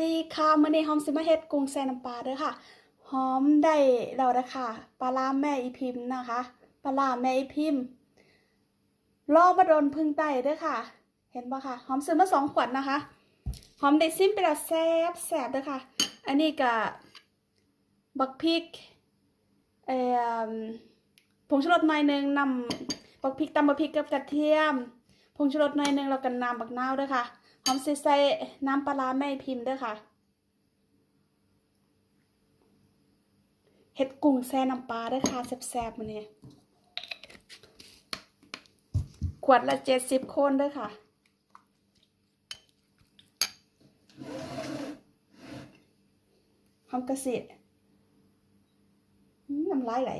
ดีค่ะมื้อนี้หอมสิมาเฮ็ดกุ้งแซ่น้ำปลาเด้อค่ะ หอมได้แล้วเด้ค่ะปลาร้าแม่อีพิมพ์นะคะ ปลาร้าแม่อีพิมพ์รอมาโดนพึ่งไต้เด้อค่ะ เห็นบ่ค่ะ หอมซื้อมาสองขวดนะคะ หอมได้ซิมไปแล้วแซบแซบเด้อค่ะ อันนี้ก็บักพริกเอ่อผงชูรสหน่อยหนึ่งนำบักพริกตำบักพริกกับกระเทียม ผงชูรสหน่อยหนึ่งแล้วก็น้ำบักนาวด้อค่ะ หอมสิใส่น้ำปลาแม่พิมพ์ด้วยค่ะ เห็ดกุ้งแซ่น้ำปลาด้วยค่ะแซ่บๆมันนี่ยขวดละเจ็ดสิบคนด้วยค่ะ หอมกระสิน้ำลายไหล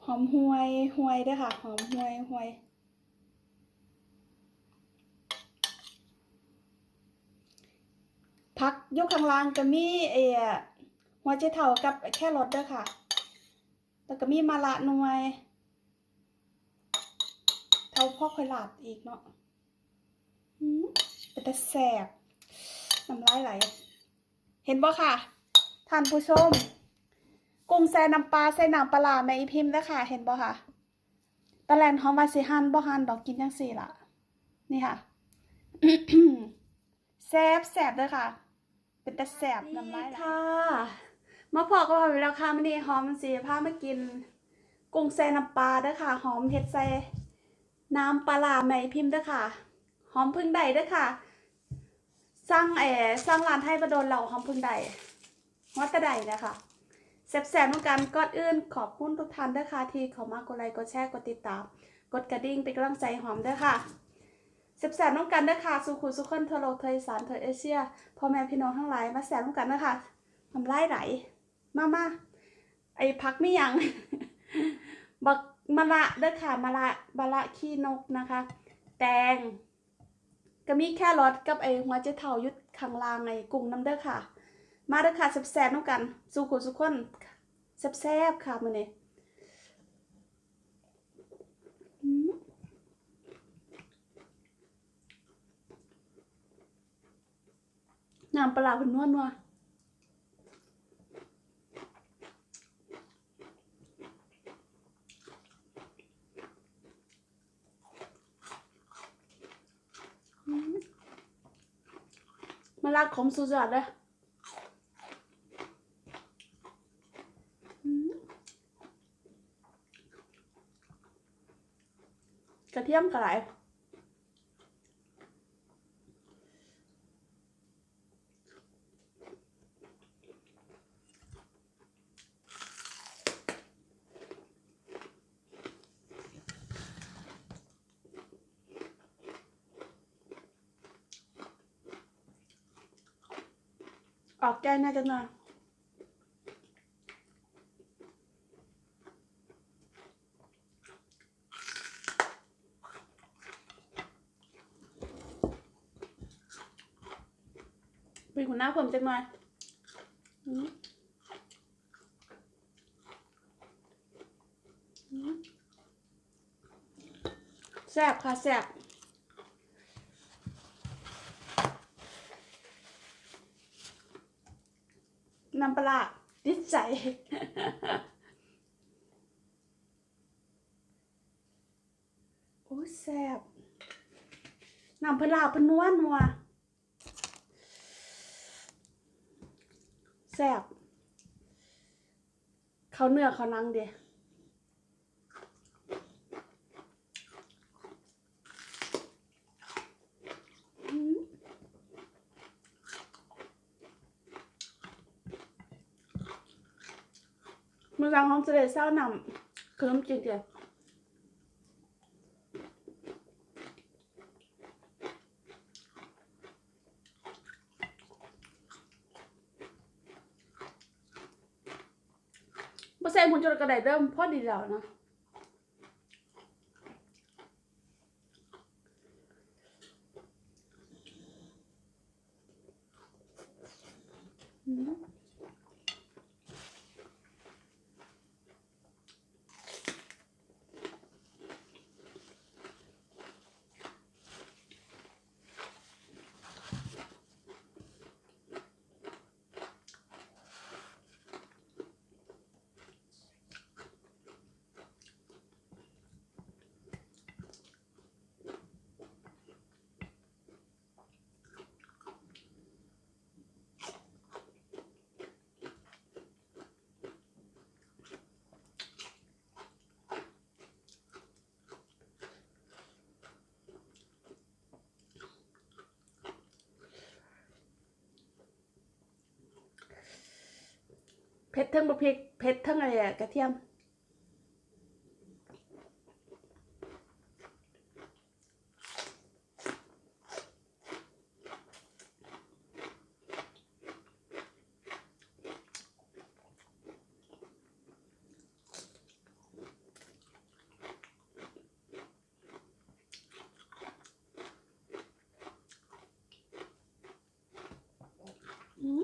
ห อมหวยหวยด้วยค่ะ หอมหวยหวยพักยกข้างล่างก็มีเออหัวใจเถากับแค่รสด้วยค่ะ แล้วก็มีมะละหน่วยเท่าพ่อคอยหลาดอีกเนาะอืมเป็นแต่แสบน้ำลายไหล เห็นบ่ค่ะ ท่านผู้ชม กุ้งแซ่น้ำปลาใส่น้ำปลาร้าแม่อีพิมพ์นะคะเห็นบ่ค่ะตะแลนหอมว่าสิหันบ่หันดอกกินจังสี่ล่ะ นี่ค่ะแซ่บแซ่บเด้อค่ะ เป็นแต่แซ่บน้ำลายไหลค่ะมาพอก็พอไปแล้วค่ะมื้อนี้หอมสิพามากิน กุ้งแซ่น้ำปลาเด้อค่ะ หอมเฮ็ดใส่น้ำปลาร้าแม่อีพิมพ์เด้อค่ะ หอมพึ่งใดเด้อค่ะสร้างเอ๋สร้างร้านไทยประโดนเราหอมพึ่งใดวัดตะใดนะคะ แสบๆเหมือนกันก่อนอื่นขอบคุณทุกท่านด้วยค่ะที่เข้ามากดไลค์กดแชร์กดติดตาม กดกระดิ่งเป็นกำลังใจหอมด้วยค่ะแสบๆน้องกันด้วยค่ะสุขุสุขคนทั่วโลกทั่วอีสานทั่วเอเชียพ่อแม่พี่น้องทั้งหลายมาแสบน้องกันนะคะทำไล่ไหลมามาไอพักไม่ยังบักมะละด้อค่ะมะละมะละขี้นกนะคะ แตงก็มีแค่รสกับไอหัวเจเถายุดข้างลางไอกุ้งน้ำเด้อค่ะ มาเด้อค่ะแซ่บๆน้องกันสู่คนสุกคน แซ่บๆค่ะมื้อนี้น้ำปลาเพิ่นนัวนัวมมะระขมสุดยอดเลย กระเทียมกระไรออกแก้น่าจะนอน เป็นหัวหน้าผมจังหน่อยแซ่บค่ะแซ่บน้ำปลาร้าติดใจโอ้แซ่บน้ำปลาร้าเป็นนัวนัวแซ่บเขาเนื้อเขานังเดียอืมมือรังของจะได้เศร้านำขนมจีนเดียว ใส่หมุนจนกระไดเริ่มพอดีแล้วนะ เผ็ดเทั้งบะพริกเผ็ดเทั้งอะไรอะกระเทียมอืม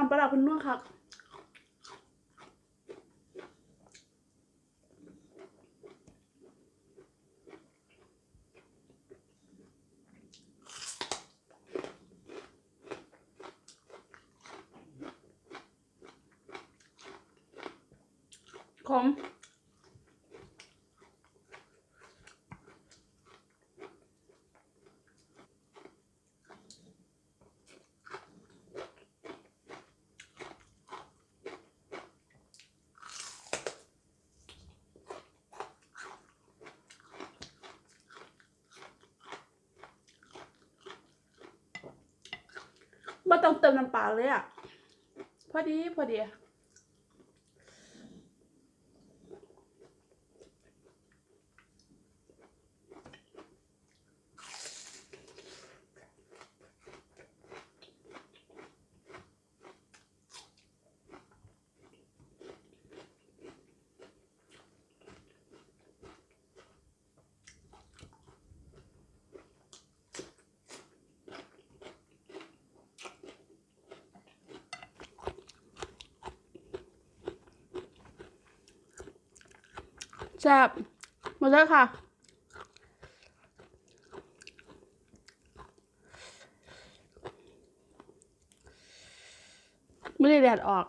น้ำปลาร้าเป็นนัวครับขม ไม่ต้องเติมน้ำปลาเลยอะ พอดี พอดี แซ่บหมดแล้วค่ะ ไม่ได้แดดออก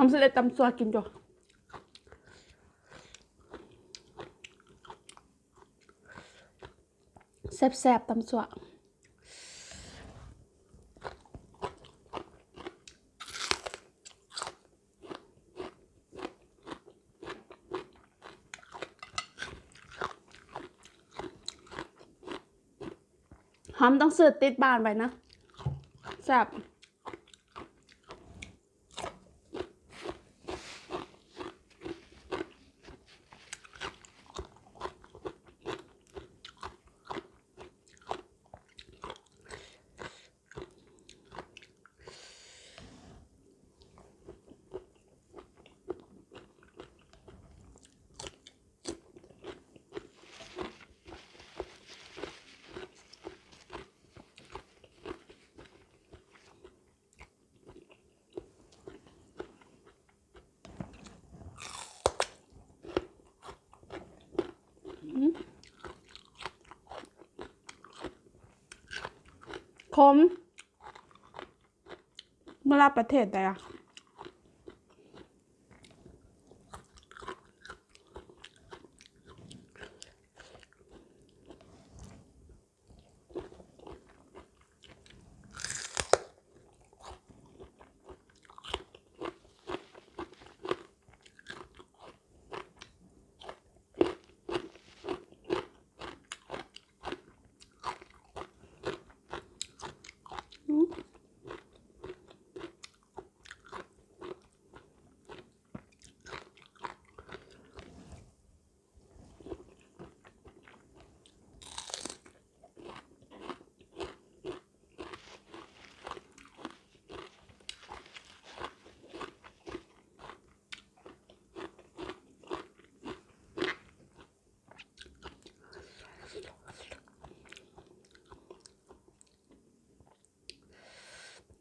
ทำเสร็จตำซัวกินจ้ะแซ่บๆตำซัวหอมต้องเสิร์ฟติดบานไปนะแซ่บ คมเมื่อรับประเทศใดอะ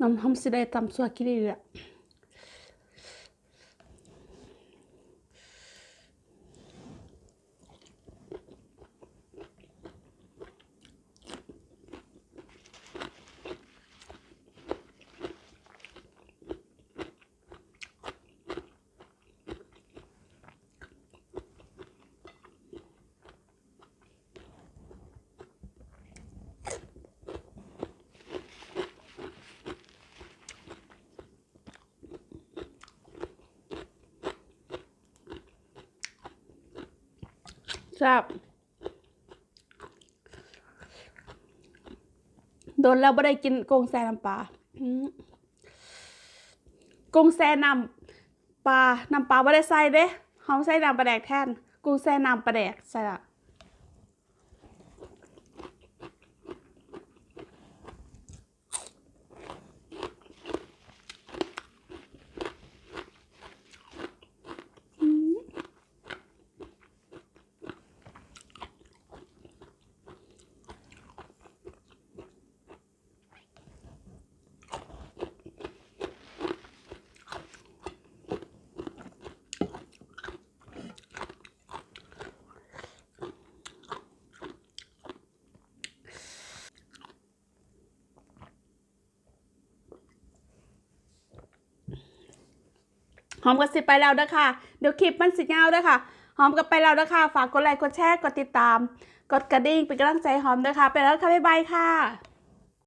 น้ำหอมสิได้ ครับโดนแล้วไม่ได้กินกงแซน้ำปลากงแซน้ำปลาน้ำปลาไม่ได้ใส่เด้หอมใส่น้ำปลาแดกแทนกงแซน้ำปลาแดกใส่ละ อมก็สิไปแล้วนะคะเดี๋ยวคลิปมันสิยาด้วยค่ะ หอมก็ไปแล้วนะคะฝากกดไลค์กดแชร์กดติดตาม กดกระดิ่งเป็นกำลังใจหอมด้วยค่ะ ไปแล้วค่ะบ๊ายบายค่ะ